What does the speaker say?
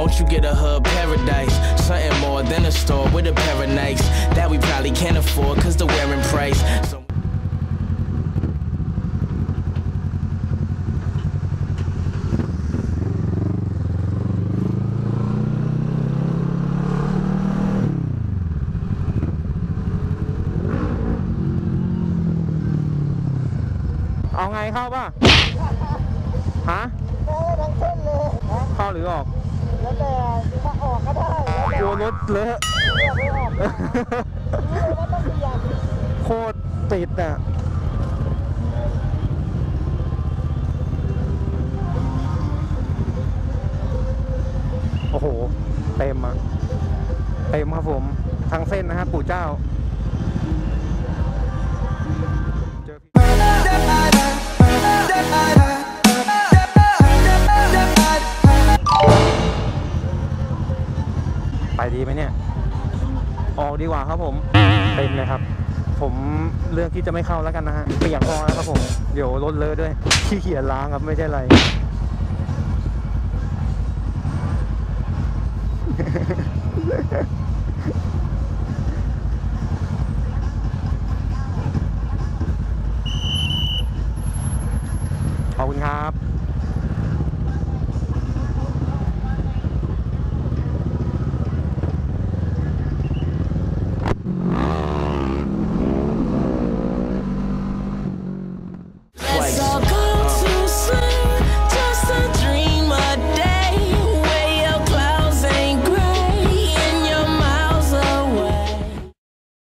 Won't you get a hub paradise? Something more than a store with a pair of Nikes that we probably can't afford cause the wearing price. So เอาไงเข้าป่ะ ฮะ ทั้งเส้นเลยนะ เข้าหรือออก แล้วแต่ถ้าออกก็ได้กลัวรถเลอะเลือกไม่ออกรู้เลยว่าต้องเปลี่ยนโคตรติดอะโอ้โห เต็มอะ เต็มครับผม ทั้งเส้นนะฮะปู่เจ้า ไปดีไหมเนี่ย ออกดีกว่าครับผมเป็นเลยครับ ผมเลือกที่จะไม่เข้าแล้วกันนะฮะเปียกพอแล้วครับผมเดี๋ยวรถเลอะด้วยขี้เกียจล้างครับไม่ใช่อะไรขอบคุณครับ